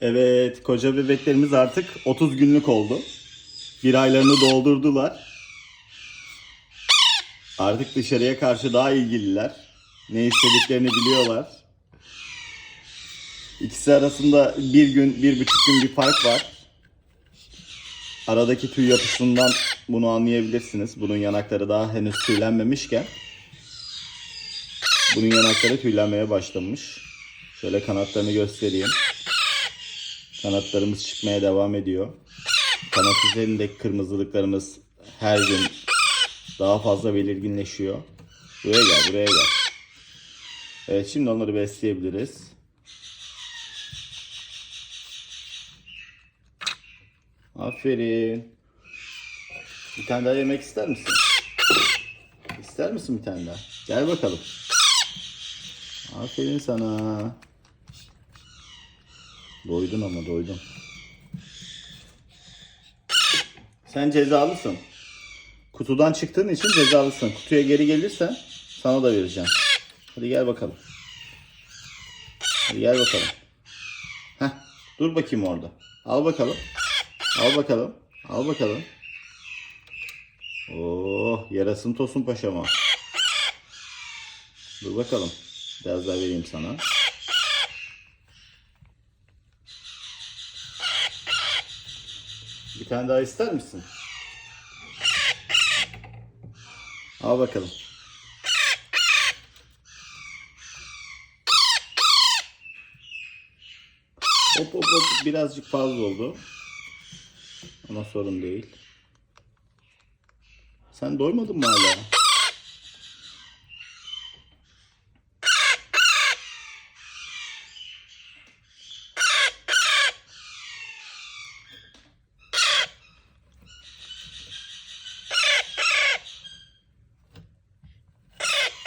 Evet, koca bebeklerimiz artık 30 günlük oldu. Bir aylarını doldurdular. Artık dışarıya karşı daha ilgililer. Ne istediklerini biliyorlar. İkisi arasında bir gün, bir buçuk gün bir fark var. Aradaki tüy yapısından bunu anlayabilirsiniz. Bunun yanakları daha henüz tüylenmemişken bunun yanakları tüylenmeye başlamış. Şöyle kanatlarını göstereyim. Kanatlarımız çıkmaya devam ediyor. Kanat üzerindeki kırmızılıklarımız her gün daha fazla belirginleşiyor. Buraya gel, buraya gel. Evet, şimdi onları besleyebiliriz. Aferin. Bir tane daha yemek ister misin? İster misin bir tane daha? Gel bakalım. Aferin sana. Doydun ama doydun. Sen cezalısın. Kutudan çıktığın için cezalısın. Kutuya geri gelirsen sana da vereceğim. Hadi gel bakalım. Hadi gel bakalım. Heh, dur bakayım orada. Al bakalım. Al bakalım. Al bakalım. Oh, yarasın tosun paşama. Dur bakalım. Biraz daha vereyim sana. Bir tane daha ister misin? Al bakalım. Hop hop hop birazcık fazla oldu. Ama sorun değil. Sen doymadın mı hala?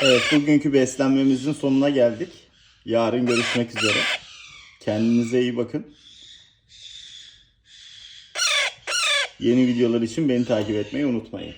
Evet, bugünkü beslenmemizin sonuna geldik. Yarın görüşmek üzere. Kendinize iyi bakın. Yeni videolar için beni takip etmeyi unutmayın.